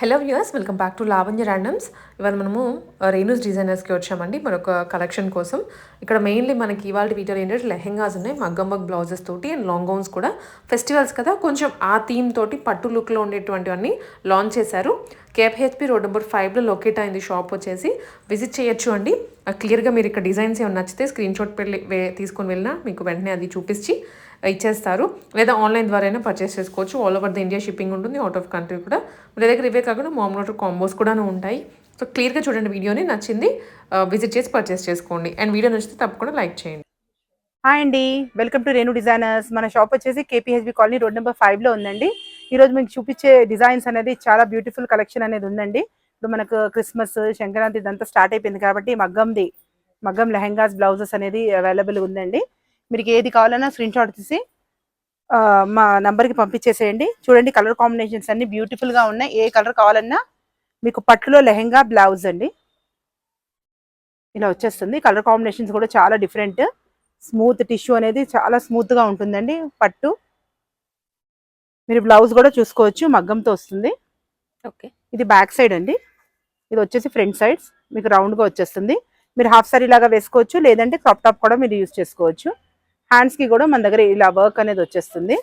Hello viewers welcome back to Lavanya randoms ఇవాళ మనము uh, Renu's డిజైనర్స్కి వచ్చామండి. మరొక కలెక్షన్ కోసం. ఇక్కడ మెయిన్లీ మనకి ఇవాళ వీడియోలో ఏంటంటే లెహెంగాస్ ఉన్నాయి మగ్గం వర్క్ బ్లౌజెస్ తోటి అండ్ లాంగ్ గౌన్స్ కూడా. ఫెస్టివల్స్ కదా కొంచెం ఆ థీమ్ తోటి పట్టు లుక్లో ఉండేటువంటివన్నీ లాంచ్ చేశారు. కేఎఫ్హెచ్పి రోడ్ నెంబర్ ఫైవ్లో లొకేట్ అయింది షాప్ వచ్చేసి. విజిట్ చేయొచ్చు అండి. క్లియర్గా మీరు ఇక్కడ డిజైన్స్ ఏమైనా నచ్చితే స్క్రీన్ షాట్ పెళ్ళి వే- తీసుకొని వెళ్ళినా మీకు వెంటనే అది చూపించి ఇచ్చేస్తారు. లేదా ఆన్లైన్ ద్వారా అయినా పర్చేస్ చేసుకోవచ్చు. All over the India shipping ఉంటుంది అవుట్ ఆఫ్ కంట్రీ కూడా. మీ దగ్గర ఇవే కాకుండా మామూలు కాంబోస్ కూడా ఉంటాయి. సో క్లియర్గా చూడండి వీడియోని నచ్చింది విజిట్ చేసి పర్చేస్ చేసుకోండి. అండ్ వీడియో నచ్చితే తప్పకుండా లైక్ చేయండి. హాయ్ అండి. వెల్కమ్ టు రేణు డిజైనర్స్ మన షాప్ వచ్చేసి కేపీహెచ్బి కాలనీ రోడ్ నెంబర్ ఫైవ్లో ఉందండి. ఈరోజు మీకు చూపించే డిజైన్స్ అనేది చాలా బ్యూటిఫుల్ కలెక్షన్ అనేది ఉందండి. ఇప్పుడు మనకు క్రిస్మస్ సంక్రాంతి ఇదంతా స్టార్ట్ అయిపోయింది కాబట్టి మగ్గంది మగ్గం లెహెంగాస్ బ్లౌజెస్ అనేది అవైలబుల్ ఉందండి. మీకు ఏది కావాలన్నా స్క్రీన్ షాట్ తీసి మా నంబర్కి పంపించేసేయండి. చూడండి కలర్ కాంబినేషన్స్ అన్ని బ్యూటిఫుల్గా ఉన్నాయి. ఏ కలర్ కావాలన్నా మీకు పట్టులో లెహెంగా బ్లౌజ్ అండి. ఇలా వచ్చేస్తుంది. కలర్ కాంబినేషన్స్ కూడా చాలా డిఫరెంట్. స్మూత్ టిష్యూ అనేది చాలా స్మూత్గా ఉంటుందండి పట్టు. మీరు బ్లౌజ్ కూడా చూసుకోవచ్చు. మగ్గంతో వస్తుంది. ఓకే. ఇది బ్యాక్ సైడ్ అండి. ఇది వచ్చేసి ఫ్రంట్ సైడ్స్. మీకు రౌండ్గా వచ్చేస్తుంది. మీరు హాఫ్ సారీ లాగా వేసుకోవచ్చు. లేదంటే క్రాప్ టాప్ కూడా మీరు యూజ్ చేసుకోవచ్చు. హ్యాండ్స్కి కూడా మన దగ్గర ఇలా వర్క్ అనేది వచ్చేస్తుంది.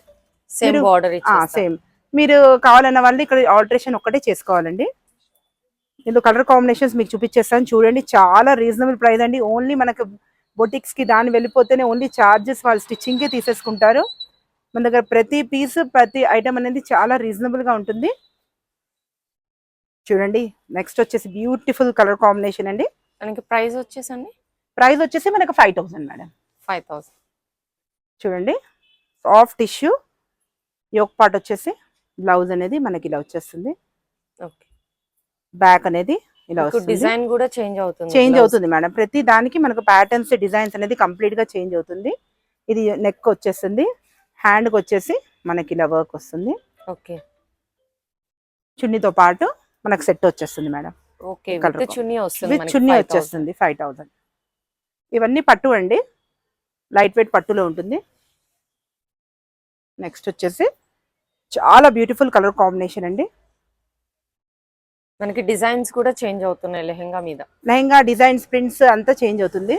సేమ్ బార్డర్ సేమ్ మీరు కావాలన్న వాళ్ళు ఇక్కడ ఆల్టరేషన్ ఒక్కటే చేసుకోవాలండి. ఇందులో కలర్ కాంబినేషన్స్ మీకు చూపించేస్తాను. చూడండి చాలా రీజనబుల్ ప్రైస్ అండి. ఓన్లీ మనకు బొటిక్స్కి దాన్ని వెళ్ళిపోతేనే ఓన్లీ చార్జెస్ వాళ్ళు స్టిచ్చింగ్కి తీసేసుకుంటారు. మన దగ్గర ప్రతి పీస్ ప్రతి ఐటమ్ అనేది చాలా రీజనబుల్గా ఉంటుంది. చూడండి నెక్స్ట్ వచ్చేసి బ్యూటిఫుల్ కలర్ కాంబినేషన్ అండి. మనకి ప్రైస్ వచ్చేసండి? ప్రైస్ వచ్చేసి మనకు five thousand madam five thousand చూడండి సాఫ్ట్ టిష్యూ యోక్ పార్ట్ వచ్చేసి బ్లౌజ్ అనేది మనకి ఇలా వచ్చేస్తుంది. ఓకే బ్యాక్ అనేది ఇలా వస్తుంది. డిజైన్ కూడా చేంజ్ అవుతుంది. చేంజ్. అవుతుంది మేడం. ప్రతి దానికి మనకు ప్యాటర్న్స్ డిజైన్స్ అనేది కంప్లీట్గా చేంజ్ అవుతుంది. ఇది నెక్ వచ్చేస్తుంది హ్యాండ్కి వచ్చేసి మనకి ఇలా వర్క్ వస్తుంది. ఓకే. చున్నీతో పాటు మనకు సెట్ వచ్చేస్తుంది మేడం. ఓకే చున్నీ వస్తుంది చున్నీ 5,000. వచ్చేస్తుంది ఫైవ్ థౌసండ్ ఇవన్నీ పట్టు అండి. లైట్ వెయిట్ పట్టులో ఉంటుంది. నెక్స్ట్ వచ్చేసి చాలా బ్యూటిఫుల్ కలర్ కాంబినేషన్ అండి. మనకి డిజైన్స్ కూడా చేంజ్ అవుతున్నాయి లెహెంగా మీద. లెహంగా డిజైన్స్ ప్రింట్స్ అంతా చేంజ్ అవుతుంది.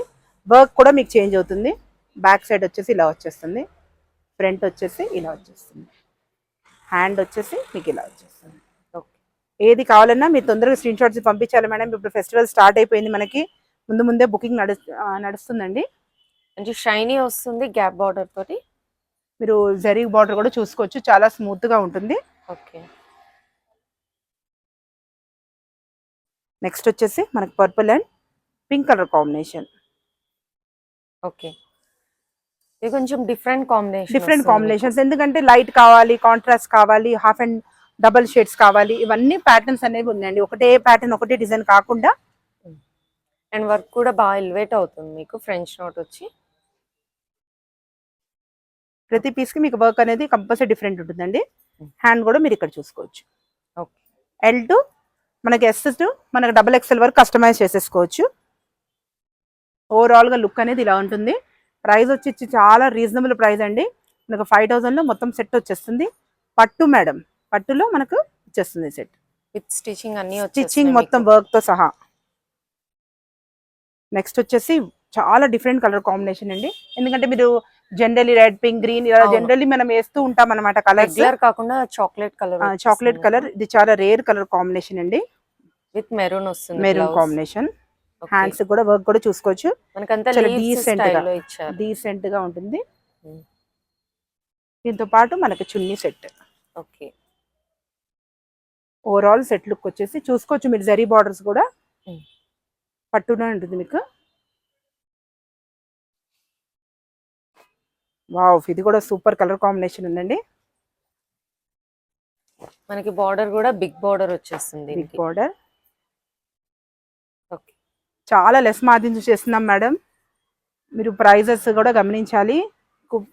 వర్క్ కూడా మీకు చేంజ్ అవుతుంది. బ్యాక్ సైడ్ వచ్చేసి ఇలా వచ్చేస్తుంది. ఫ్రంట్ వచ్చేసి ఇలా వచ్చేస్తుంది. హ్యాండ్ వచ్చేసి మీకు ఇలా వచ్చేస్తుంది. ఓకే. ఏది కావాలన్నా మీరు తొందరగా స్క్రీన్ షాట్స్ పంపించాలి మేడం. ఇప్పుడు ఫెస్టివల్ స్టార్ట్ అయిపోయింది మనకి. ముందు ముందే బుకింగ్ నడు నడుస్తుందండి. మంచి షైనీ వస్తుంది గ్యాప్ బార్డర్ తోటి. మీరు జరీ బార్డర్ కూడా చూసుకోవచ్చు. చాలా స్మూత్గా ఉంటుంది. ఓకే. నెక్స్ట్ వచ్చేసి మనకి purple and pink colour combination okay ఇది కొంచెం డిఫరెంట్ కాంబినేషన్ డిఫరెంట్ కాంబినేషన్స్ ఎందుకంటే లైట్ కావాలి కాంట్రాస్ట్ కావాలి హాఫ్ అండ్ డబల్ షేడ్స్ కావాలి. ఇవన్నీ ప్యాటర్న్స్ అనేవి ఉన్నాయండి. ఒకటే ప్యాటర్న్ ఒకటే డిజైన్ కాకుండా అండ్ వర్క్ కూడా బాగా ఎలివేట్ అవుతుంది మీకు. ఫ్రెంచ్ నోట్ వచ్చి. ప్రతి పీస్కి మీకు వర్క్ అనేది కంపల్సరీ డిఫరెంట్ ఉంటుందండి. హ్యాండ్ కూడా మీరు ఇక్కడ చూసుకోవచ్చు. ఓకే ఎల్ టు మనకి ఎస్ టు మనకి డబల్ ఎక్స్ఎల్ వరకు కస్టమైజ్ చేసేసుకోవచ్చు. ఓవరాల్గా లుక్ అనేది ఇలా ఉంటుంది. ప్రైస్ వచ్చి చాలా రీజనబుల్ ప్రైస్ అండి. మనకు ఫైవ్ థౌసండ్లో మొత్తం సెట్ వచ్చేస్తుంది. పట్టు మేడం పట్టులో మనకు వచ్చేస్తుంది సెట్ విత్ స్టిచింగ్ అన్ని స్టిచ్చింగ్ మొత్తం వర్క్తో సహా. నెక్స్ట్ వచ్చేసి చాలా డిఫరెంట్ కలర్ కాంబినేషన్ అండి ఎందుకంటే మీరు జనరల్లీ రెడ్ పింక్ గ్రీన్ ఇలా అవును. జనరల్లీ మనం వేస్తూ ఉంటాం అనమాట కలర్స్ రెగ్యులర్ కాకుండా చాక్లెట్ కలర్ చాక్లెట్ కలర్ ఇది చాలా రేర్ కలర్ కాంబినేషన్ అండి విత్ మెరూన్ వస్తుంది మెరూన్. కాంబినేషన్. హ్యాండ్స్ కూడా వర్క్ కూడా చూసుకోవచ్చు decent గా. డీసెంట్గా ఉంటుంది Hmm. దీంతో పాటు మనకి చున్నీ set okay overall set look వచ్చేసి చూసుకోవచ్చు మీరు జరీ బార్డర్స్ కూడా Hmm. పట్టునే ఉంటుంది మీకు వావ్ ఇది కూడా సూపర్ కలర్ కాంబినేషన్ ఉందండి. మనకి బార్డర్ కూడా బిగ్ బార్డర్ వచ్చేస్తుంది బిగ్. బార్డర్. ఓకే. చాలా లెస్ మార్జిన్స్ చేస్తున్నాం మేడం. మీరు ప్రైజెస్ కూడా గమనించాలి.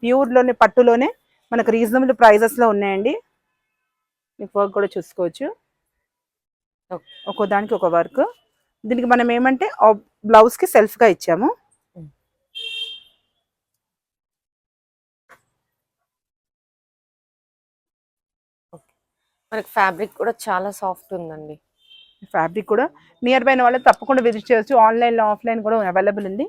ప్యూర్లోనే పట్టులోనే మనకు రీజనబుల్ ప్రైజెస్లో ఉన్నాయండి. మీకు వర్క్ కూడా చూసుకోవచ్చు. ఒక్కో దానికి ఒక వర్క్. దీనికి మనం ఏమంటే బ్లౌజ్కి సెల్ఫ్గా ఇచ్చాము. మనకి ఫ్యాబ్రిక్ కూడా చాలా సాఫ్ట్ ఉందండి. ఫ్యాబ్రిక్ కూడా నియర్ బై వాళ్ళు తప్పకుండా విజిట్ చేయొచ్చు. ఆన్లైన్లో ఆఫ్లైన్ కూడా అవైలబుల్ ఉంది.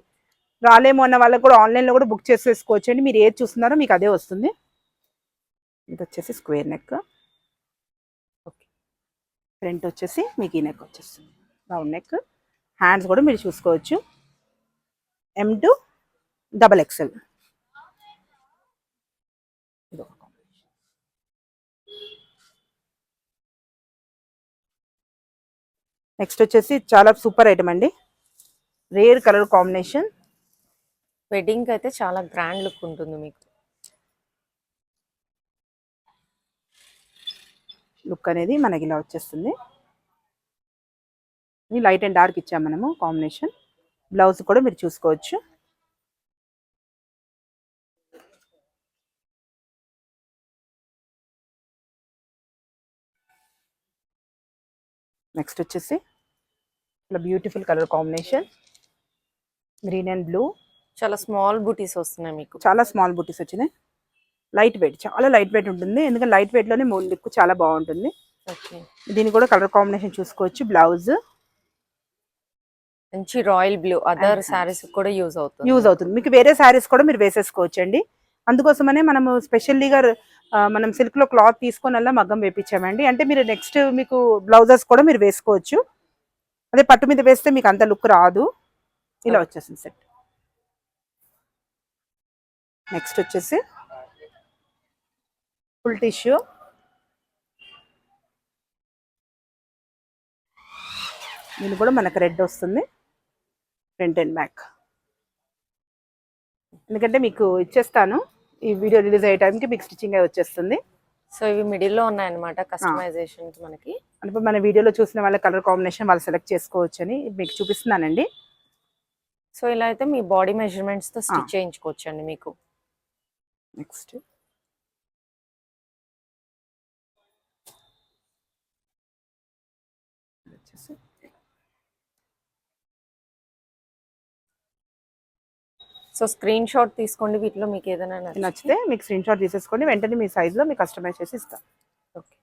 రాలేమో అన్న వాళ్ళకి కూడా ఆన్లైన్లో కూడా బుక్ చేసేసుకోవచ్చు అండి. మీరు ఏది చూస్తున్నారో మీకు అదే వస్తుంది. ఇది వచ్చేసి స్క్వేర్ నెక్. ఓకే. ఫ్రంట్ వచ్చేసి మీకు ఈ నెక్ వచ్చేస్తుంది. Round neck. హ్యాండ్స్ కూడా మీరు చూసుకోవచ్చు. M to double XL next వచ్చేసి చాలా సూపర్ ఐటమ్ అండి. రేర్ కలర్ కాంబినేషన్ వెడ్డింగ్ అయితే చాలా గ్రాండ్ లుక్ ఉంటుంది మీకు. లుక్ అనేది మనకి ఇలా వచ్చేస్తుంది. ఇది లైట్ అండ్ డార్క్ ఇచ్చాం మనము కాంబినేషన్ బ్లౌజ్ కూడా మీరు చూసుకోవచ్చు. నెక్స్ట్ వచ్చేసి ఇలా beautiful colour combination green and blue చాలా స్మాల్ బూటీస్ వస్తున్నాయి మీకు. చాలా స్మాల్ బుటీస్ వచ్చినాయి. లైట్ వెయిట్ చాలా లైట్ వెయిట్ ఉంటుంది. ఎందుకంటే లైట్ వెయిట్లోనే మూడు లుక్ చాలా బాగుంటుంది. దీన్ని కూడా కలర్ కాంబినేషన్ చూసుకోవచ్చు బ్లౌజ్ మంచి రాయల్ బ్లూ అదర్ సారీస్ కూడా యూజ్ అవుతుంది. యూజ్ అవుతుంది. మీకు వేరే శారీస్ కూడా మీరు వేసేసుకోవచ్చు అండి అందుకోసమనే మనము స్పెషల్లీగా మనం సిల్క్లో క్లాత్ తీసుకొని అలా మగ్గం వేపించామండి. అంటే మీరు నెక్స్ట్ మీకు బ్లౌజెస్ కూడా మీరు వేసుకోవచ్చు. అదే పట్టు మీద వేస్తే మీకు అంత లుక్ రాదు. ఇలా వచ్చేసింది సెట్. నెక్స్ట్ వచ్చేసి ఫుల్ టిష్యూ. దీని కూడా మనకు రెడ్ వస్తుంది. ఫ్రంట్ అండ్ బ్యాక్ ఎందుకంటే మీకు ఇచ్చేస్తాను. ఈ వీడియో రిలీజ్ అయ్యే టైంకి మీకు స్టిచ్చింగ్ అయి వచ్చేస్తుంది. సో ఇవి మిడిల్లో ఉన్నాయన్నమాట కస్టమైజేషన్ మనకి. అంటే మన వీడియోలో చూసిన వాళ్ళ కలర్ కాంబినేషన్ వాళ్ళు సెలెక్ట్ చేసుకోవచ్చు అని మీకు చూపిస్తున్నానండి. సో ఇలా అయితే మీ బాడీ మెజర్మెంట్స్తో స్టిచ్ చేయించుకోవచ్చు అండి మీకు. నెక్స్ట్ వచ్చేసి సో స్క్రీన్ షాట్ తీసుకోండి వీటిలో మీకు ఏదైనా నచ్చితే మీకు స్క్రీన్ షాట్ తీసేసుకొని వెంటనే మీ సైజులో మీకు కస్టమైజ్ చేసి ఇస్తాం. ఓకే.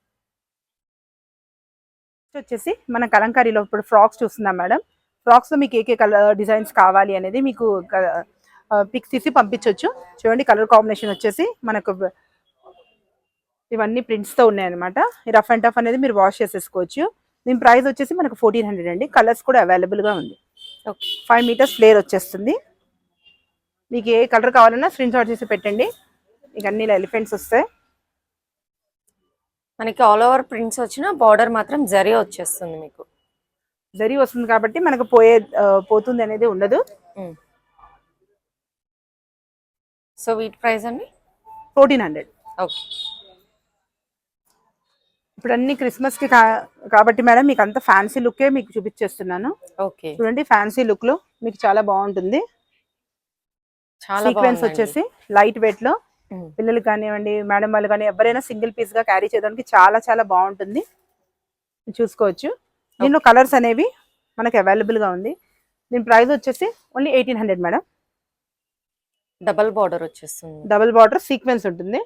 వచ్చేసి మన కలంకారీలో ఇప్పుడు ఫ్రాక్స్ చూస్తున్నాం మేడం. ఫ్రాక్స్లో మీకు ఏ కలర్ డిజైన్స్ కావాలి అనేది మీకు పిక్స్ తీసి పంపించవచ్చు చూడండి కలర్ కాంబినేషన్ వచ్చేసి మనకు ఇవన్నీ prints తో ఉన్నాయన్నమాట. ఈ రఫ్ అండ్ టఫ్ అనేది మీరు వాష్ చేసేసుకోవచ్చు. దీని ప్రైస్ వచ్చేసి మనకు ఫోర్టీన్ హండ్రెడ్ అండి. కలర్స్ కూడా available గా ఉంది. ఓకే. ఫైవ్ మీటర్స్ ఫ్లేర్ వచ్చేస్తుంది. మీకు ఏ కలర్ కావాలన్నా స్క్రీన్ షాట్ చేసి పెట్టండి. మీకు అన్ని ఎలిఫెంట్స్ వస్తాయి. మనకి ఆల్ ఓవర్ ప్రింట్స్ వచ్చిన బార్డర్ మాత్రం జరీ వచ్చేస్తుంది మీకు. జరీ వస్తుంది కాబట్టి మనకు పోయే పోతుంది అనేది ఉండదు. సో వీటి ప్రైస్ అండి? ఫోర్టీన్ హండ్రెడ్ ఓకే ఇప్పుడు అన్ని క్రిస్మస్కి కాబట్టి మేడం మీకు అంత ఫ్యాన్సీ లుకే మీకు చూపించేస్తున్నాను. ఓకే చూడండి ఫ్యాన్సీ లుక్లో మీకు చాలా బాగుంటుంది. సీక్వెన్స్. వచ్చేసి లైట్ వెయిట్లో. పిల్లలు కానివ్వండి మేడం వాళ్ళు కానీ ఎవరైనా సింగిల్ పీస్గా క్యారీ చేయడానికి చాలా చాలా బాగుంటుంది. చూసుకోవచ్చు. దీనిలో కలర్స్ అనేవి మనకి అవైలబుల్గా ఉంది. దీని ప్రైస్ వచ్చేసి only eighteen hundred madam. Double border వచ్చేస్తుంది. డబుల్ బార్డర్ సీక్వెన్స్ ఉంటుంది.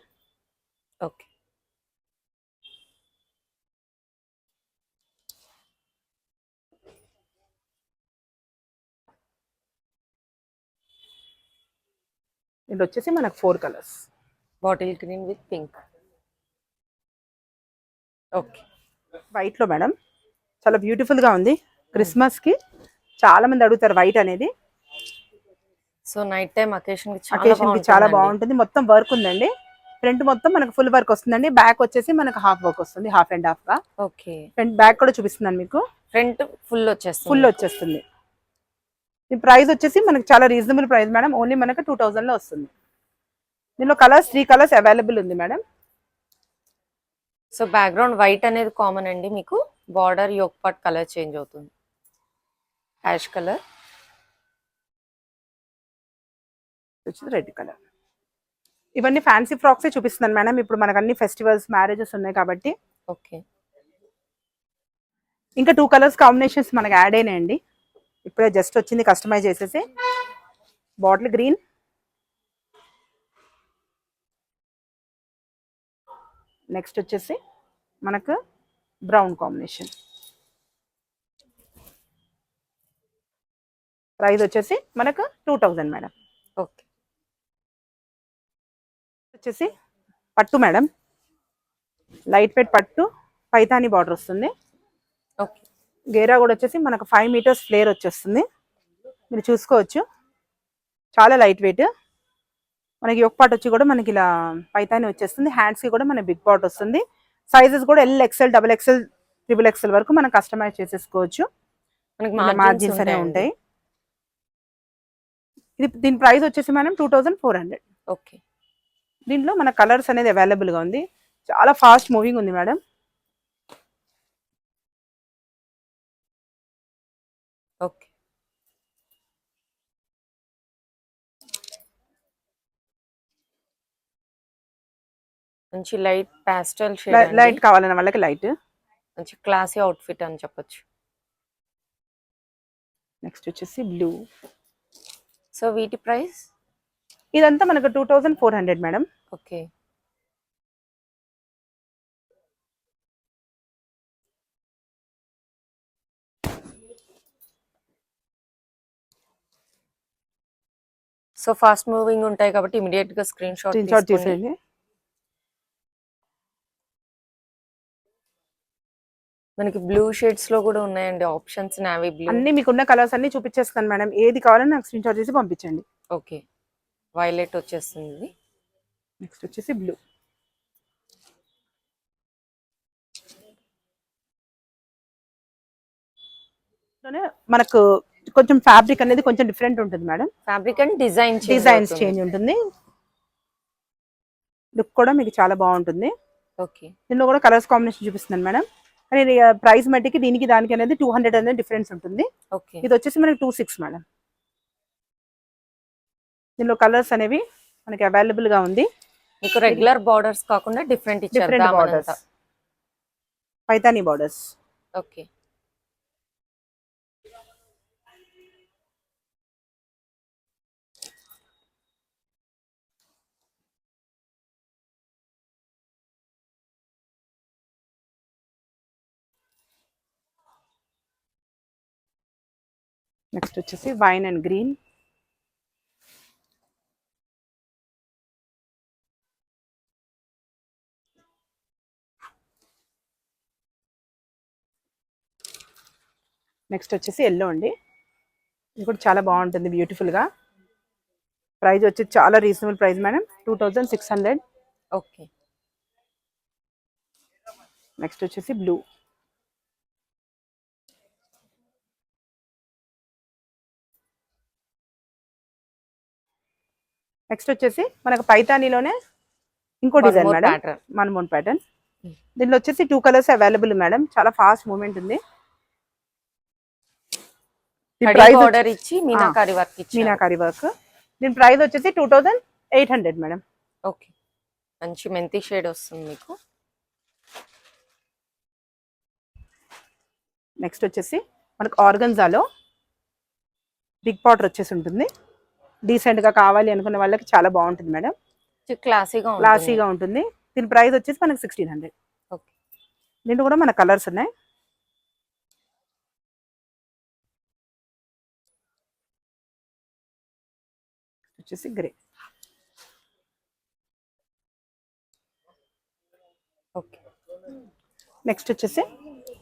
ఓకే. ఇది వచ్చేసి మనకు four colours. Bottle green with pink okay వైట్లో మేడం చాలా బ్యూటిఫుల్గా ఉంది. క్రిస్మస్కి చాలా మంది అడుగుతారు వైట్ అనేది. సో నైట్ టైం అకేషన్కి చాలా. బాగుంటుంది. మొత్తం వర్క్ ఉందండి. ఫ్రంట్ మొత్తం మనకు ఫుల్ వర్క్ వస్తుందండి. బ్యాక్ వచ్చేసి మనకు హాఫ్ వర్క్ వస్తుంది. హాఫ్ అండ్ హాఫ్గా. ఓకే ఫ్రంట్ బ్యాక్ కూడా చూపిస్తున్నాను మీకు. ఫ్రంట్ ఫుల్ వచ్చేస్తుంది. ఫుల్ వచ్చేస్తుంది. ఈ ప్రైస్ వచ్చేసి మనకు చాలా రీజనబుల్ ప్రైస్ మేడం. ఓన్లీ మనకు టూ థౌజండ్లో వస్తుంది. దీనిలో కలర్స్ త్రీ కలర్స్ అవైలబుల్ ఉంది మేడం. సో బ్యాక్గ్రౌండ్ వైట్ అనేది కామన్ అండి మీకు. Border yoke part colour change అవుతుంది. Ash colour. వచ్చేసి రెడ్ కలర్. ఇవన్నీ ఫ్యాన్సీ ఫ్రాక్సే చూపిస్తున్నాను మేడం. ఇప్పుడు మనకు అన్ని ఫెస్టివల్స్ మ్యారేజెస్ ఉన్నాయి కాబట్టి. ఓకే. ఇంకా టూ కలర్స్ కాంబినేషన్స్ మనకి యాడ్ అయినాయండి. ఇప్పుడే జస్ట్ వచ్చింది కస్టమైజ్ చేసేసి. బాటిల్ గ్రీన్ నెక్స్ట్ వచ్చేసి మనకు బ్రౌన్ కాంబినేషన్ ప్రైస్ వచ్చేసి మనకు టూ థౌజండ్ మేడం ఓకే వచ్చేసి పట్టు మేడం లైట్ వెయిట్ పట్టు పైతాని బార్డర్ వస్తుంది. ఓకే గేరా కూడా వచ్చేసి మనకు ఫైవ్ మీటర్స్ ఫ్లేర్ వచ్చేస్తుంది. మీరు చూసుకోవచ్చు. చాలా లైట్ వెయిట్ మనకి ఒక పార్ట్ వచ్చి కూడా మనకి ఇలా పైతాని వచ్చేస్తుంది. హ్యాండ్స్కి కూడా మన బిగ్ పార్ట్ వస్తుంది. సైజెస్ కూడా L XL double XL triple XL వరకు మనం కస్టమైజ్ చేసేసుకోవచ్చు. మనకి మార్జిన్స్ అనేవి ఉంటాయి. ఇది దీని ప్రైస్ వచ్చేసి మనం two thousand four hundred okay. దీంట్లో మన కలర్స్ అనేది available గా ఉంది. చాలా ఫాస్ట్ మూవింగ్ ఉంది మేడం ఓకే మంచి లైట్ పాస్టల్ షేడ్ లైట్ కావాలన్న వాళ్ళకి లైట్. మంచి క్లాసీ అవుట్ఫిట్ అని చెప్పొచ్చు. నెక్స్ట్ వచ్చేసి బ్లూ సో వీటి ప్రైస్ ఇదంతా మనకు two thousand four hundred madam okay so fast moving ఉంటాయి కాబట్టి ఇమీడియట్గా స్క్రీన్ షాట్ స్క్రీన్ మనకి బ్లూ షేడ్స్లో కూడా ఉన్నాయండి ఆప్షన్స్ నావీ బ్లూ అన్ని మీకున్న కలర్స్ అన్ని చూపించేస్తాను మేడం. ఏది కావాలో నాకు స్క్రీన్ షాట్ చేసి పంపించండి. ఓకే వైలెట్ వచ్చేస్తుంది. ఇది నెక్స్ట్ వచ్చేసి బ్లూ మనకు కొంచెం ఫ్యాబ్రిక్ అనేది కొంచెం డిఫరెంట్ ఉంటుంది madam. Fabric and design designs change ఉంటుంది. లుక్ కూడా మీకు చాలా బాగుంటుంది. ఓకే దీనిలో కూడా కలర్స్ కాంబినేషన్ చూపిస్తున్నాను మేడం. కానీ ప్రైస్ మట్టికి దీనికి దానికి అనేది టూ హండ్రెడ్ అనేది డిఫరెన్స్ ఉంటుంది. ఓకే. ఇది వచ్చేసి మనకి టూ సిక్స్ మేడం. దీనిలో కలర్స్ అనేవి మనకి అవైలబుల్గా ఉంది. మీకు రెగ్యులర్ బార్డర్స్ కాకుండా different different borders. Paithani borders. Okay. Next వచ్చేసి వైన్ అండ్ గ్రీన్. నెక్స్ట్ వచ్చేసి ఎల్లో అండి. ఇది కూడా చాలా బాగుంటుంది beautiful గా. ప్రైస్ వచ్చి చాలా reasonable price madam. Two thousand six hundred okay. Next వచ్చేసి బ్లూ నెక్స్ట్ వచ్చేసి మనకు పైతానీలోనే ఇంకో డిజైన్ మేడం మన్మోన్ ప్యాటర్న్. దీనిలో వచ్చేసి టూ కలర్స్ అవైలబుల్ మేడం చాలా ఫాస్ట్ మూమెంట్ ఉంది. ఆర్డర్ ఇచ్చి మీనాకారి వర్క్ ఇచ్చి మీనాకారి వర్క్ దీని ప్రైస్ వచ్చేసి two thousand eight hundred madam okay మంచి మెంతి షేడ్ వస్తుంది మీకు. నెక్స్ట్ వచ్చేసి మనకు ఆర్గన్జాలో బిగ్ పాటర్ వచ్చేసి ఉంటుంది. Decent గా కావాలి అనుకున్న వాళ్ళకి చాలా బాగుంటుంది మేడం. క్లాసీగా క్లాసీగా ఉంటుంది. దీని ప్రైస్ వచ్చేసి మనకి సిక్స్టీన్ హండ్రెడ్ ఓకే దీంట్లో కూడా మన కలర్స్ ఉన్నాయి. వచ్చేసి గ్రే ఓకే నెక్స్ట్ వచ్చేసి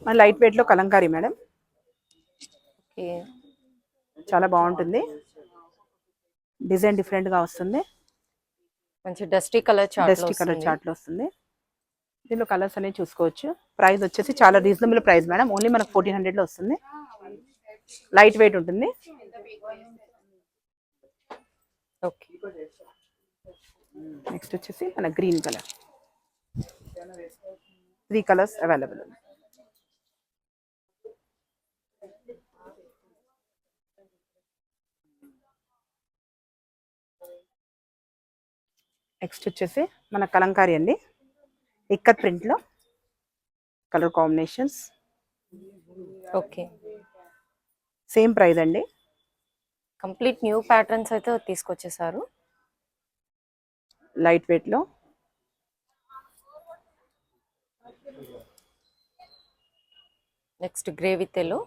మన లైట్ వెయిట్లో కలంకారీ మేడం. ఓకే చాలా బాగుంటుంది. డిజైన్ డిఫరెంట్గా వస్తుంది. మంచి dusty colour chart dusty colour చార్ట్లో వస్తుంది. దీనిలో కలర్స్ అనేవి చూసుకోవచ్చు. ప్రైస్ వచ్చేసి చాలా రీజనబుల్ ప్రైస్ మేడం. ఓన్లీ మనకు ఫోర్టీన్ హండ్రెడ్లో వస్తుంది. లైట్ వెయిట్ ఉంటుంది. ఓకే. నెక్స్ట్ వచ్చేసి మన green colour. Three colours available ఉంది నెక్స్ట్ వచ్చేసి మన కలంకారీ అండి. ఇక్కత్ ప్రింట్లో colour combinations. Okay. Same price అండి. కంప్లీట్ న్యూ ప్యాటర్న్స్ అయితే తీసుకొచ్చేసారు. లైట్ వెయిట్లో. Next grey with yellow